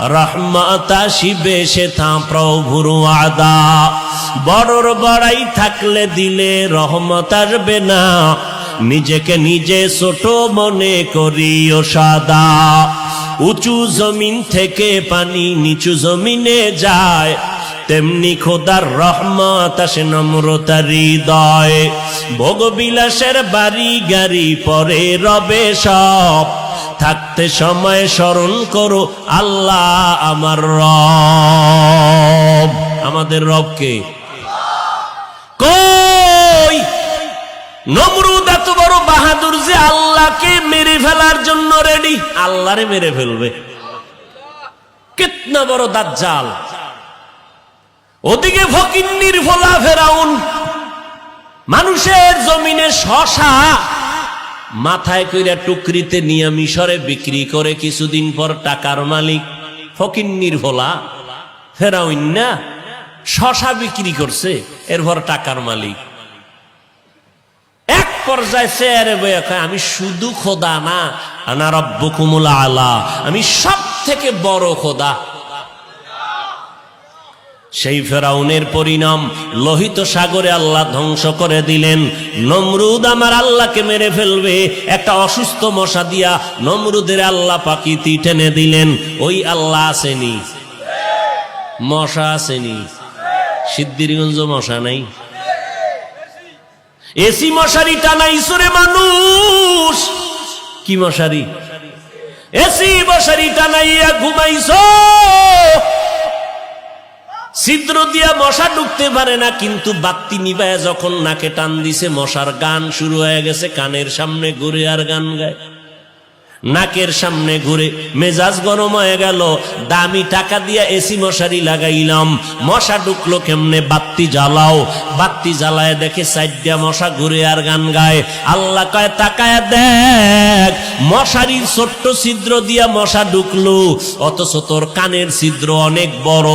রহমতা শিবে সে থা প্রভুর আদা বড়র বড়াই থাকলে দিলে রহমত আসবে না। নিজেকে নিজে ছোট মনে করিও সাদা। উঁচু জমিন থেকে পানি নিচু জমিনে যায়। তেমনি খোদার রহমত আসে নম্রতা হৃদয়। ভোগবিলাসের বাড়ি গাড়ি পরে রবে সব। থাকতে সময় স্মরণ করো, আল্লাহ আমার রব। আমাদের রবকে নমরুদ এত বড় বাহাদুর যে আল্লাহকে মেরে ফেলার জন্য রেডি মেরে ফেলবে। কিতনা বড় দাজ্জাল। ওদিকে ফকিন্নির ফোলা ফেরাউন। মানুষের জমিনে শশা। মাথায় কইরা টুকরিতে নিয়ে মিশরে বিক্রি করে কিছুদিন পর টাকার মালিক, ফকিন্নির ভোলা ফেরাউন না শশা বিক্রি করছে, এরপর টাকার মালিক। এক পর্যায়ে আমি শুধু খোদা না, আনা রব্বুকুমুল আলা, আমি সব থেকে বড় খোদা। সেই ফেরাউনের পরিণাম লোহিত সাগরে আল্লাহ ধ্বংস করে দিলেন। নমরুদ আমার আল্লাহকে মেরে ফেলবে, একটা অসুস্থ মশা দিয়া নমরুদের আল্লাহ পাকিতি টেনে দিলেন। ওই আল্লাহ আসেনি। মশা আসেনি। সিদ্ধিরগঞ্জ মশা নাই। এসি মশারি টানা ইসুরে মানুষ। কি মশারি? এসি মশারি টানাইয়া ঘুমাইছো। ছিদ্র দিয়া মশা ঢুকতে পারে না, কিন্তু বাত্তি নিবায় যখন নাকে টান দিছে, মশার গান শুরু হয়ে গেছে, কানের সামনে ঘুরে আর গান গায়। নাকের সামনে ঘুরে মেজাজ গরম হয়ে গেল, দামি টাকা দিয়া এসি মশারি লাগাইলাম। মশা ঢুকলো কেমনে? বাত্তি জ্বালাও। বাত্তি জ্বালায় দেখে সাইড দিয়া মশা ঘুরে আর গান গায়। আল্লাহ কয়, তাকায় দেখ। মশারির ছোট্ট ছিদ্র দিয়া মশা ঢুকলো অথচ তোর কানের ছিদ্র অনেক বড়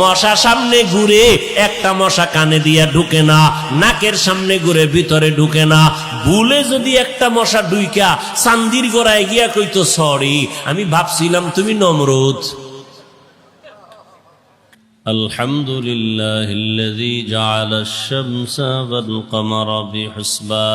মশা সামনে ঘুরে একটা মশা কানে দিয়া ঢুকে না নাকের সামনে ঘুরে ভিতরে ঢুকে না ভুলে যদি একটা মশা ডুইকা চান্দির গোড়ায় গিয়া কইতো সরি আমি ভাবছিলাম তুমি নমরুদ الحمد لله الذي جعل الشمس والقمر بحسبان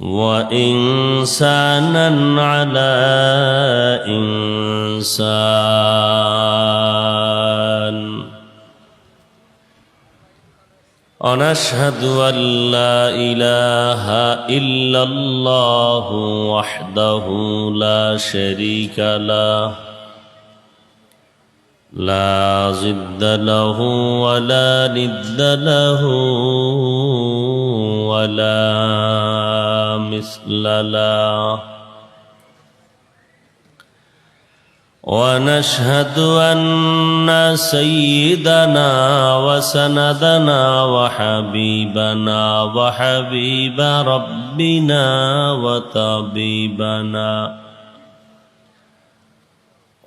وإنسانا على إنسان. ونشهد أن لا إله إلا الله وحده لا شريك له لا ضد له ولا ند له. ولا مثل له ونشهد أن سيدنا وسندنا وحبيبنا وحبيب ربنا وطبيبنا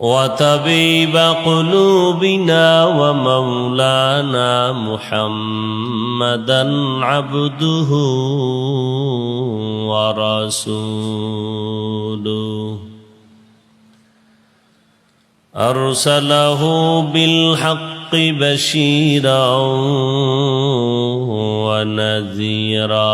وطبيب قلوبنا ومولانا محمدا عبده ورسوله. أرسله بالحق بشيرا ونذيرا.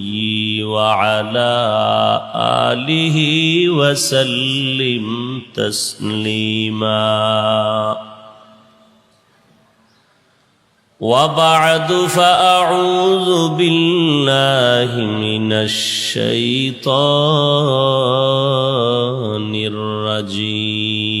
وعلى آله وسلم تسليما. وبعد فأعوذ بالله من الشيطان الرجيم.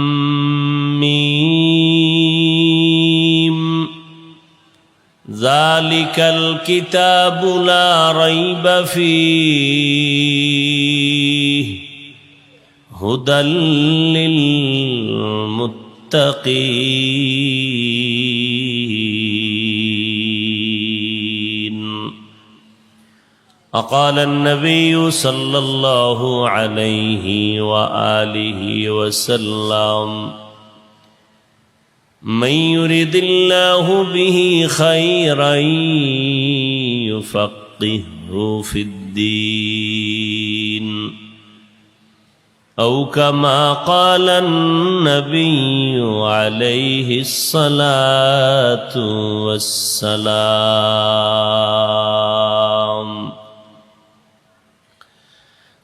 ذلك الكتاب لا ريب فيه. هدى للمتقين. أقال النبي صلى الله عليه وآله وسلم من يرد الله به خيرا يفقهه في الدين. أو كما قال النبي عليه الصلاة والسلام.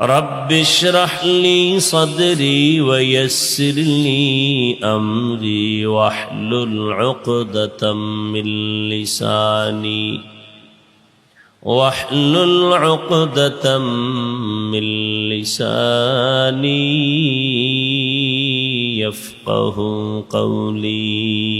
رب اشرح لي صدري ويسر لي أمري واحلل عقدة من لساني واحلل عقدة من لساني يفقه قولي.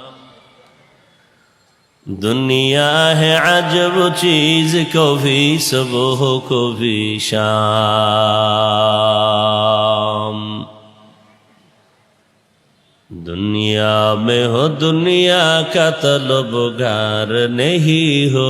دنیا ہے عجب چیز کو بھی صبح کو بھی شام دنیا میں ہو دنیا کا طلب گار نہیں ہو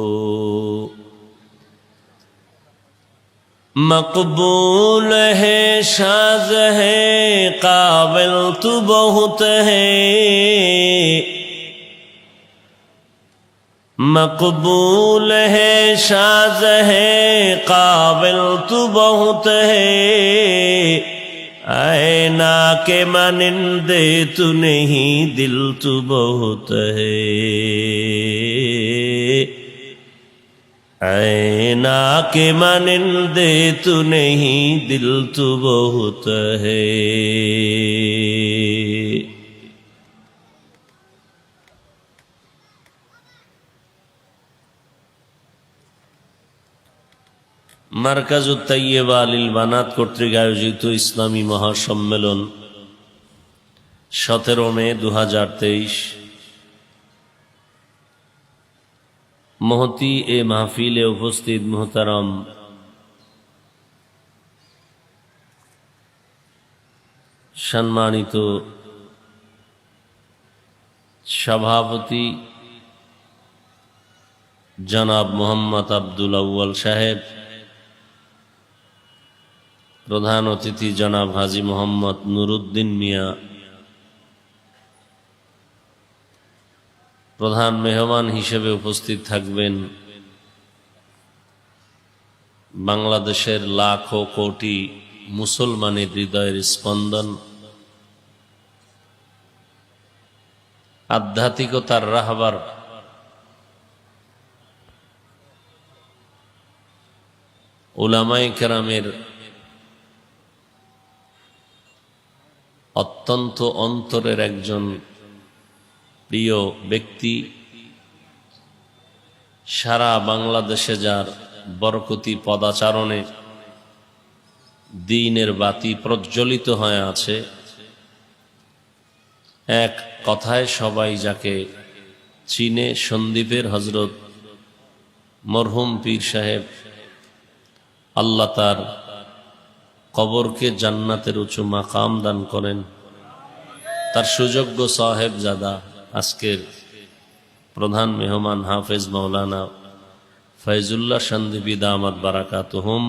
مقبول ہے شاز ہے قابل تو بہت ہے مقبول ہے شاز ہے قابل تو بہت ہے آئے نا کے مانندے تو نہیں دل تو بہت ہے आए ना के मानिंदे तू नहीं दिल तू बहुत है মার্কাজ উত্তাইয়েবা আলিল বানাত কর্তৃক আয়োজিত ইসলামী মহাসম্মেলন সতেরো মে দু হাজার তেইশ মহতি এ মাহফিলে উপস্থিত মোহতারাম। সম্মানিত সভাপতি জনাব মোহাম্মদ আব্দুল আউ্য়াল সাহেব, প্রধান অতিথি জনাব হাজি মোহাম্মদ নুরুদ্দিন মিয়া প্রধান মেহমান হিসেবে উপস্থিত থাকবেন। বাংলাদেশের লাখো কোটি মুসলমানের হৃদয়ের স্পন্দন। আধ্যাত্মিকতার রাহবার। ওলামাই কেরামের অত্যন্ত অন্তরের একজন প্রিয় ব্যক্তি, সারা বাংলাদেশে যার বরকতি পদাচারণে দিনের বাতি প্রজ্বলিত হয়ে আছে, এক কথায় সবাই যাকে চীনে সন্দীপের হজরত মরহুম পীর সাহেব, আল্লাহ তার কবরকে জান্নাতের উঁচু মাকাম দান করেন। তার সুযোগ্য সাহেব জাদা আজকের প্রধান মেহমান হাফেজ মৌলানা ফৈজুল্লাহ সন্দীপী দামাত বারাকাত হুম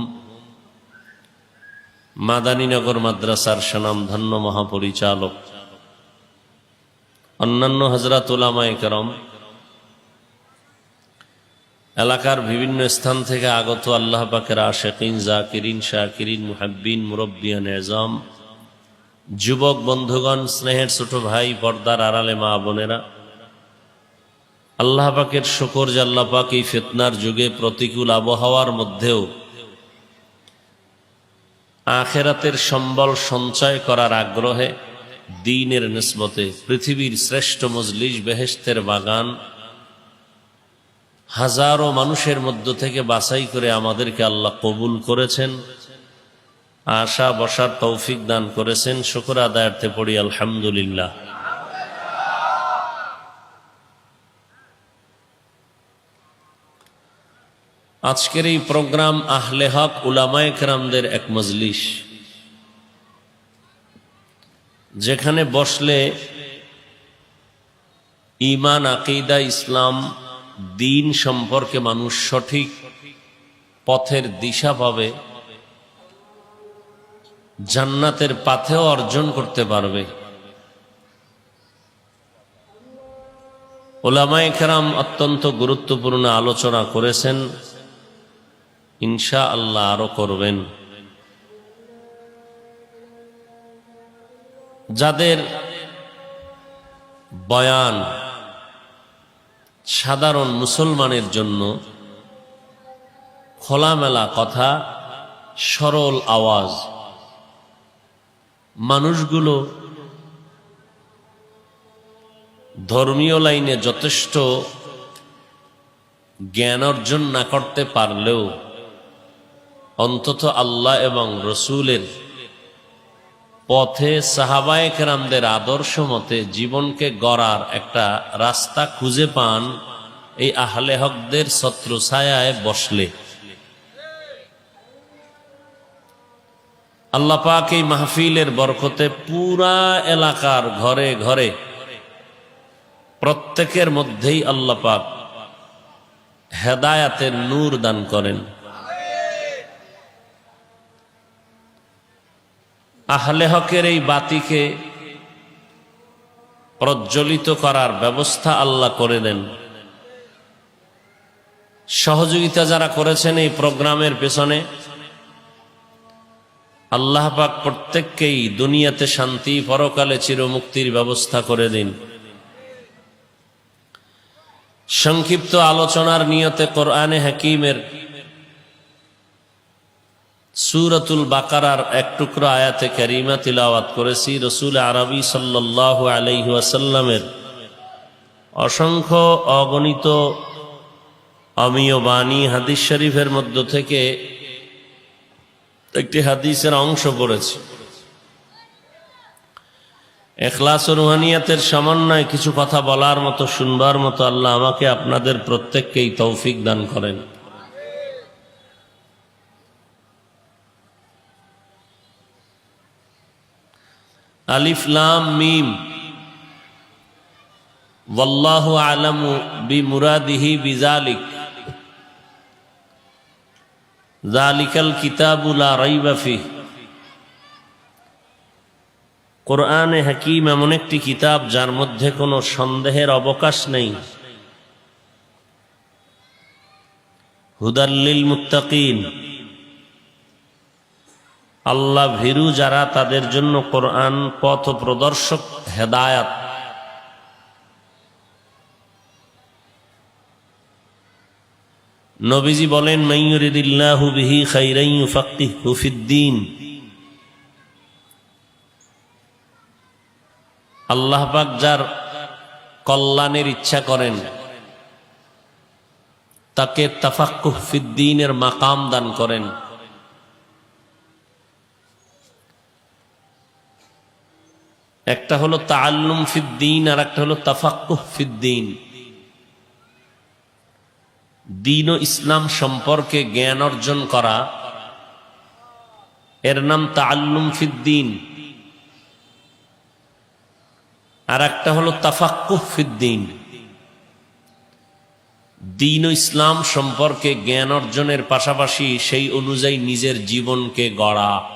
মাদানীনগর মাদ্রাসার সনাম ধন্য মহাপরিচালক, অন্যান্য হজরত উলামায়ে করম, এলাকার বিভিন্ন স্থান থেকে আগত আল্লাহ পাকের আশেকিন, জাকিরিন, শাকিরিন, মুহাব্বিন, মুরব্বিয়ান, এজম যুবক বন্ধুগণ, স্নেহের ছোট ভাই, পর্দার আড়ালে মা বোনেরা, আল্লাহ পাকের শকর আল্লাহ পাক এই ফেতনার যুগে প্রতিকূল আবহাওয়ার মধ্যেও আখেরাতের সম্বল সঞ্চয় করার আগ্রহে দিনের নিসবতে পৃথিবীর শ্রেষ্ঠ মজলিস বেহেস্তের বাগান হাজারো মানুষের মধ্য থেকে বাছাই করে আমাদেরকে আল্লাহ কবুল করেছেন। আশা, বসার তৌফিক দান করেছেন। শুকুর আদায়ার্থে পড়ি, আলহামদুলিল্লাহ। আজকের এই প্রোগ্রাম আহলে হক উলামায়ে কেরামদের এক মজলিস। যেখানে বসলে ইমান আকিদা, ইসলাম, দিন সম্পর্কে মানুষ সঠিক পথের দিশা পাবে। জান্নাতের পাথেও অর্জন করতে পারবে। ওলামায়ে কেরাম অত্যন্ত গুরুত্বপূর্ণ আলোচনা করেছেন। ইনশা আল্লাহ আরও করবেন। যাদের বয়ান সাধারণ মুসলমানের জন্য খোলামেলা কথা, সরল আওয়াজ মানুষগুলো ধর্মীয় লাইনে যথেষ্ট জ্ঞান অর্জন না করতে পারলেও অন্তত আল্লাহ এবং রসুলের পথে সাহাবায়ে কেরামদের আদর্শ মতে জীবনকে গড়ার একটা রাস্তা খুঁজে পান এই আহলে হকদের ছত্র ছায়ায় বসলে। আল্লাহ পাক এই মাহফিলের বরকতে পুরা এলাকার ঘরে ঘরে প্রত্যেকের মধ্যেই আল্লাহ পাক হেদায়াতের নূর দান করেন। আহলে হকের এই বাতিকে প্রজ্বলিত করার ব্যবস্থা আল্লাহ করে দেন। সহযোগিতা যারা করেছেন এই প্রোগ্রামের পেছনে আল্লাহ পাক প্রত্যেককেই দুনিয়াতে শান্তি, পরকালে চিরমুক্তির ব্যবস্থা করে দিন। সংক্ষিপ্ত আলোচনার নিয়তে কোরআনে হাকিমের সুরতুল বাকারার এক টুকরো আয়াতে ক্যারিমা তিলাওয়াত করেছি। রসুল আরবি সাল্লাহ আলহিহাসাল্লামের অসংখ্য অগণিত অমীয় বাণী হাদিস শরীফের মধ্য থেকে একটি হাদিসের অংশ করেছে এখলাস রুহানিয়াতের সমন্বয় কিছু কথা বলার মতো, শুনবার মতো আল্লাহ আমাকে আপনাদের প্রত্যেককেই তৌফিক দান করেন। আলিফলাম মিম। ওয়াল্লাহ আলম বি মুরাদিহি বিজালিক। জালিকাল কিতাবুলা রাইবাফি কোরআনে হাকিম এমন একটি কিতাব যার মধ্যে কোনো সন্দেহের অবকাশ নেই। হুদাল্লিল মুতাকিন আল্লাহ ভীরু যারা তাদের জন্য কোরআন পথ প্রদর্শক হেদায়াত। নবীজি বলেন আল্লাহ পাক যার কল্যাণের ইচ্ছা করেন, তাকে তাফাক্কুহ ফিদ্দিনের মাকাম দান করেন। একটা হলো তাআল্লুম ফিদ্দিন আর একটা হলো তাফাক্কুহ ফিদ্দিন। দিন ও ইসলাম সম্পর্কে জ্ঞান অর্জন করা। এর নাম তাআল্লুম ফিদ্দিন। আর একটা হলো তাফাক্কুহ ফিদ্দিন। দিন ও ইসলাম সম্পর্কে জ্ঞান অর্জনের পাশাপাশি সেই অনুযায়ী নিজের জীবনকে গড়া।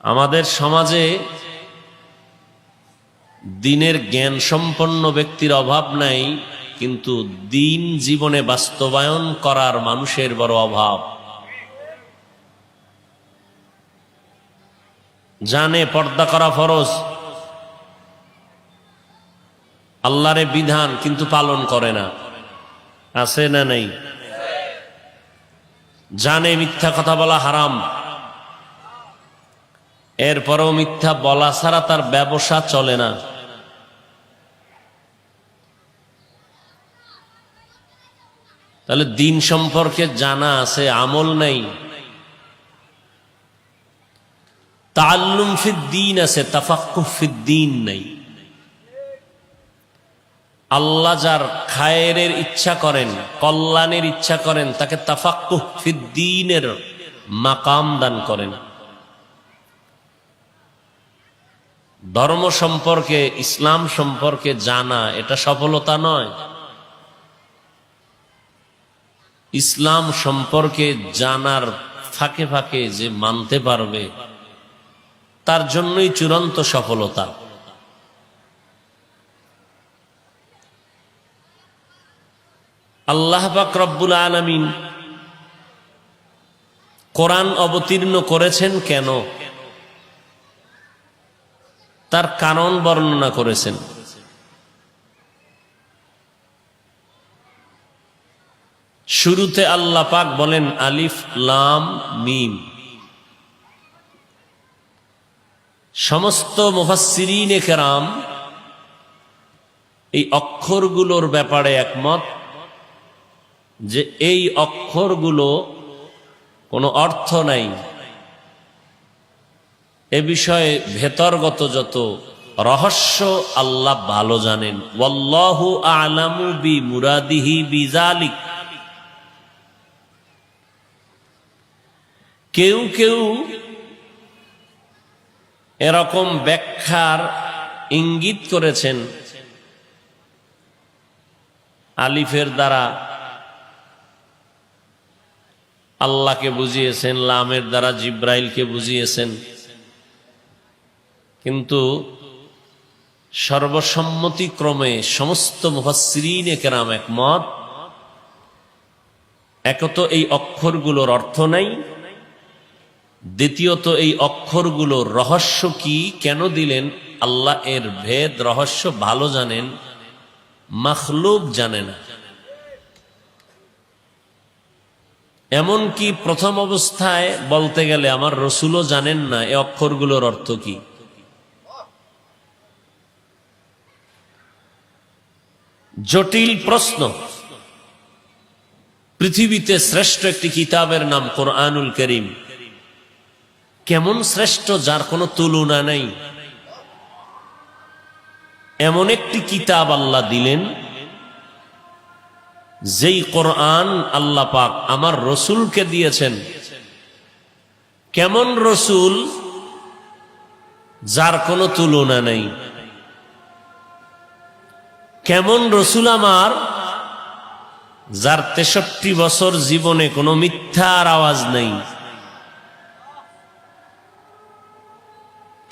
আমাদের সমাজে দিনের জ্ঞান সম্পন্ন ব্যক্তির অভাব নাই কিন্তু দিন জীবনে বাস্তবায়ন করার মানুষের বড় অভাব। জানে পর্দা করা ফরজ। আল্লাহরে বিধান কিন্তু পালন করে না। আছে না নেই? জানে মিথ্যা কথা বলা হারাম। এরপরেও মিথ্যা বলা ছাড়া তার ব্যবসা চলে না। তাহলে দিন সম্পর্কে জানা আছে, আমল নেই। তাল্লুম ফিদ্দিন আছে, তাফাক্কুহ ফিদ্দিন নেই। আল্লাহ যার খায়ের ইচ্ছা করেন, কল্যাণের ইচ্ছা করেন, তাকে তাফাক্কুহ ফিদ্দিনের মাকাম দান করেন। ধর্ম সম্পর্কে, ইসলাম সম্পর্কে জানা, এটা সফলতা নয়। ইসলাম সম্পর্কে জানার ফাঁকে ফাঁকে যে মানতে পারবে, তার জন্যই চূড়ান্ত সফলতা। আল্লাহ পাক রব্বুল আলমিন কোরআন অবতীর্ণ করেছেন কেন? তার কারণ বর্ণনা করেছেন। শুরুতে আল্লাহ পাক বলেন আলিফ, লাম, মিম। সমস্ত মুফাসিরিন কেরাম এই অক্ষরগুলোর ব্যাপারে একমত যে এই অক্ষরগুলো কোনো অর্থ নাই। এ বিষয়ে ভেতরগত যত রহস্য আল্লাহ ভালো জানেন। ওয়াল্লাহু আলামু বি মুরাদিহি বিজালিক। কেউ কেউ এরকম ব্যাখ্যার ইঙ্গিত করেছেন আলিফের দ্বারা। আল্লাহকে বুঝিয়েছেন, লামের দ্বারা জিব্রাইলকে বুঝিয়েছেন। কিন্তু সর্বসম্মতিক্রমে সমস্ত মুহাসিরিন কেরাম একমত। একত এই অক্ষরগুলোর অর্থ নাই। দ্বিতীয়ত, এই অক্ষরগুলোর রহস্য কি? কেন দিলেন? আল্লাহ এর ভেদ রহস্য ভালো জানেন, মখলুক জানে না। এমনকি প্রথম অবস্থায় বলতে গেলে আমার রসুলও জানেন না এ অক্ষরগুলোর অর্থ কি। জটিল প্রশ্ন। পৃথিবীতে শ্রেষ্ঠ একটি কিতাবের নাম কোরআনুল করিম। কেমন শ্রেষ্ঠ যার কোনো তুলনা নেই। এমন একটি কিতাব আল্লাহ দিলেন, যেই কোরআন আল্লাহ পাক আমার রসুলকে দিয়েছেন। কেমন রসুল যার কোনো তুলনা নেই। কেমন রসুল আমার যার তেষট্টি বছর জীবনে কোনো মিথ্যার আওয়াজ নেই।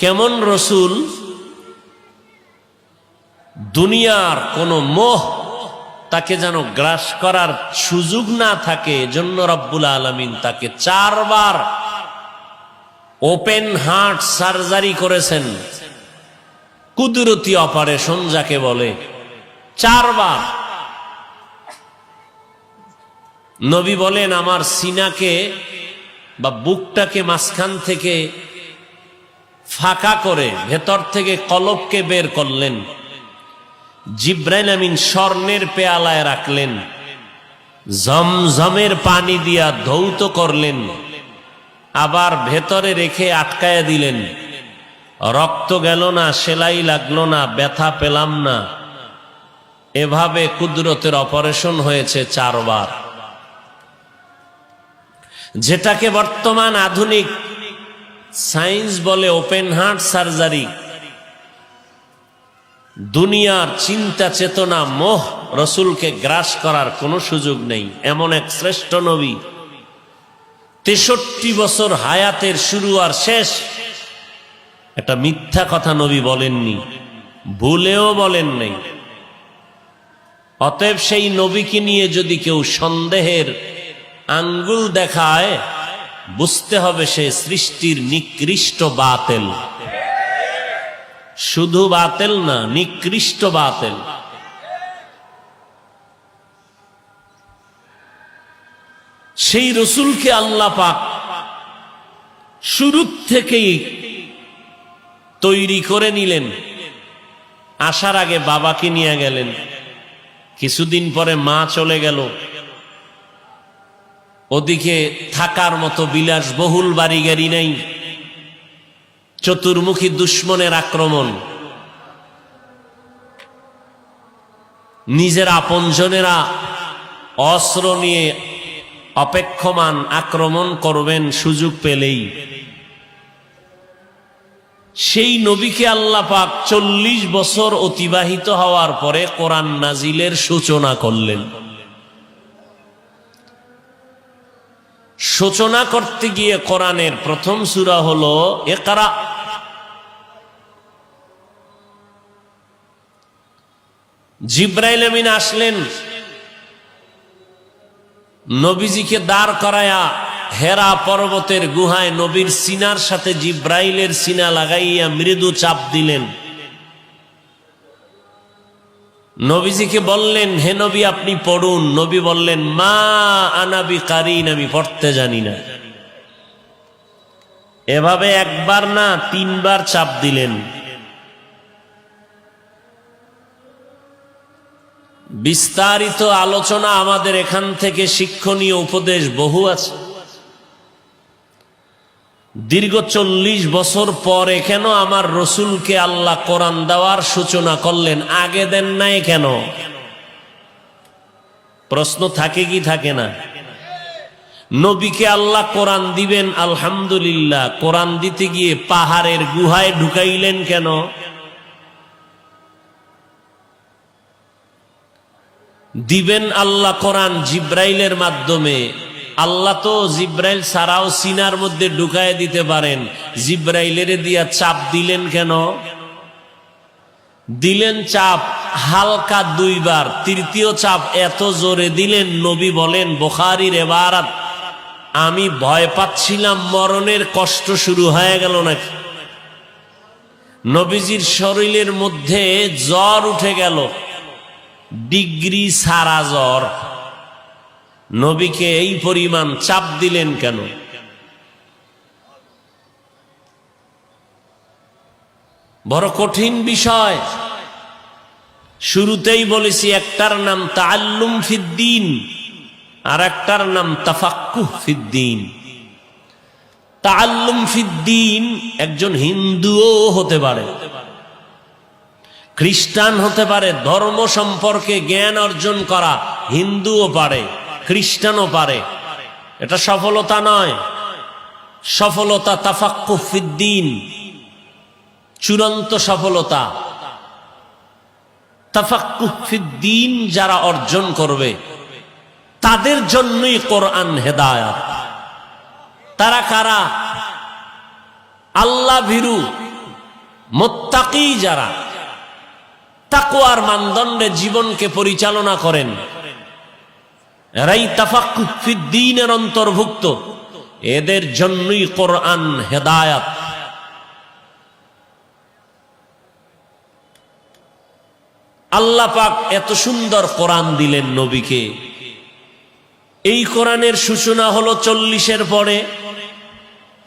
কেমন রসুল? দুনিয়ার কোন মোহ তাকে যেন গ্রাস করার সুযোগ না থাকে, এজন্য রব্বুল আলমিন তাকে চারবার ওপেন হার্ট সার্জারি করেছেন। কুদরতি অপারেশন যাকে বলে, চারবার। নবী বলেন, আমার সিনাকে বা বুকটাকে মাঝখান থেকে ফাঁকা করে ভেতর থেকে কলবকে বের করলেন। জিব্রাইল আমিন স্বর্ণের পেয়ালায় রাখলেন। জমজমের পানি দিয়া ধৌত করলেন। আবার ভেতরে রেখে আটকায়া দিলেন। রক্ত গেল না, সেলাই লাগল না, ব্যথা পেলাম না। এভাবে কুদরতের অপারেশন হয়েছে চারবার। যেটাকে বর্তমান আধুনিক সায়েন্স বলে ওপেন হার্ট সার্জারি। দুনিয়ার চিন্তা চেতনা মোহ রসুলকে গ্রাস করার কোনো সুযোগ নেই। এমন এক শ্রেষ্ঠ নবী। তেষট্টি বছর হায়াতের শুরু আর শেষ। একটা মিথ্যা কথা নবী বলেননি। ভুলেও বলেন নাই। অতএব সেই নবীকে নিয়ে যদি কেউ সন্দেহের আঙ্গুল দেখায় বুঝতে হবে সে সৃষ্টির নিকৃষ্ট বাতেল। শুধু বাতেল না, নিকৃষ্ট বাতেল। সেই রসুলকে আল্লাহ পাক শুরু থেকেই তৈরি করে নিলেন। আসার আগে বাবাকে নিয়ে গেলেন। কিছুদিন পরে মা চলে গেল। ওদিকে থাকার মতো বিলাস বহুল বাড়ি গাড়ি নেই। চতুর্মুখী দুশ্মনের আক্রমণ। নিজের আপনজনেরা অস্ত্র নিয়ে অপেক্ষমান আক্রমণ করবেন সুযোগ পেলেই। সেই নবীকে আল্লাহ পাক চল্লিশ বছর অতিবাহিত হওয়ার পরে কোরআন নাজিলের সূচনা করলেন। সূচনা করতে গিয়ে কোরআনের প্রথম সুরা হলো একরা জিব্রাইল আমিন আসলেন। নবীজিকে দাঁড় করায়া হেরা পর্বতের গুহায় নবীর সিনার সাথে জিব্রাইলের সিনা লাগাইয়া মৃদু চাপ দিলেন। নবীজিকে বললেন, হে নবী, আপনি পড়ুন। নবী বললেন, মা আনাবি কারিন আমি পড়তে জানি না। এভাবে একবার না, তিনবার চাপ দিলেন। বিস্তারিত আলোচনা আমাদের এখান থেকে শিক্ষণীয় উপদেশ বহু আছে। দীর্ঘ চল্লিশ বছর পরে কেন আমার রসুলকে আল্লাহ কোরআন দেওয়ার সূচনা করলেন? আগে দেন নাই কেন? প্রশ্ন থাকে কি থাকে না? নবীকে আল্লাহ কোরআন দিবেন, আলহামদুলিল্লাহ। কোরআন দিতে গিয়ে পাহাড়ের গুহায় ঢুকাইলেন কেন? দিবেন আল্লাহ কোরআন জিব্রাইলের মাধ্যমে। আল্লাহ তো জিব্রাইল সারাও সিনার মধ্যে ঢুকায় দিতে পারেন। জিব্রাইলের দিয়া চাপ দিলেন কেন? দিলেন চাপ হালকা দুইবার। তৃতীয় চাপ এত জোরে দিলেন, নবী বলেন, বোখারির এবারাত, আমি ভয় পাচ্ছিলাম, মরণের কষ্ট শুরু হয়ে গেল নাকি? নবীজির শরীরের মধ্যে জ্বর উঠে গেল। ডিগ্রি সারা জ্বর। নবীকে এই পরিমাণ চাপ দিলেন কেন? বড় কঠিন বিষয়। শুরুতেই বলেছি, একটার নাম তাল্লুম ফিদ্দিন আর একটার নাম তাফাক্কু ফিদ্দিন। তাল্লুম ফিদ্দিন একজন হিন্দুও হতে পারে, খ্রিস্টান হতে পারে, ধর্ম সম্পর্কে জ্ঞান অর্জন করা হিন্দুও পারে। খ্রিস্টানও পারে। এটা সফলতা নয়। সফলতা তাফাক্কু ফিদ্দিন। চূড়ান্ত সফলতা। তাফাক্কুফিদ্দিন যারা অর্জন করবে, তাদের জন্যই কোরআন হেদায়াত। তারা কারা? আল্লাহ ভীরু, মোত্তাকি যারা। তাকুয়ার মানদণ্ডে জীবনকে পরিচালনা করেন। এরাই তাফাক্কুফিদ্দিনের অন্তর্ভুক্ত। এদের জন্যই কোরআন হেদায়াত। আল্লাহ পাক এত সুন্দর কোরআন দিলেন নবীকে। এই কোরআনের সূচনা হলো চল্লিশের পরে।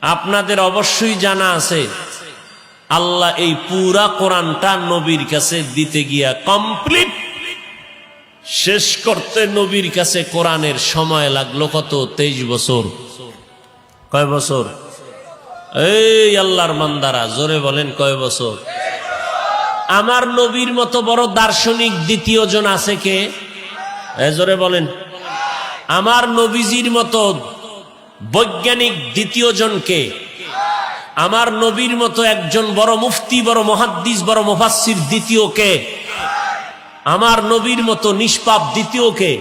আপনাদের অবশ্যই জানা আছে, আল্লাহ এই পুরা কোরআনটা নবীর কাছে দিতে গিয়া কমপ্লিট শেষ করতে নবীর কাছে কোরআনের সময় লাগল কত? তেইশ বছর। কয় বছর? এই আল্লাহর মান্দারা জোরে বলেন কয় বছর? আমার নবীর মতো বড় দার্শনিক দ্বিতীয় জন আছে কে? জোরে বলেন। আমার নবীজির মতো বৈজ্ঞানিক দ্বিতীয় জনকে আমার নবীর মতো একজন বড় মুফতি, বড় মহাদ্দিস, বড় মুফাসসির দ্বিতীয় কে? আমার নবীর মতো নিষ্পাপ দ্বিতীয় কে?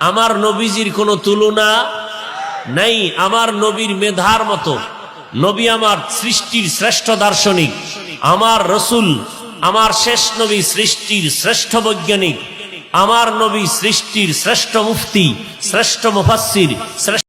আমার নবীজির কোনো তুলনা নাই, আমার নবীর মেধার মতো। নবী আমার সৃষ্টির শ্রেষ্ঠ দার্শনিক, আমার রসুল, আমার শেষ নবী সৃষ্টির শ্রেষ্ঠ বৈজ্ঞানিক, আমার নবী সৃষ্টির শ্রেষ্ঠ মুফতি, শ্রেষ্ঠ মুফাসির শ্রেষ্ঠ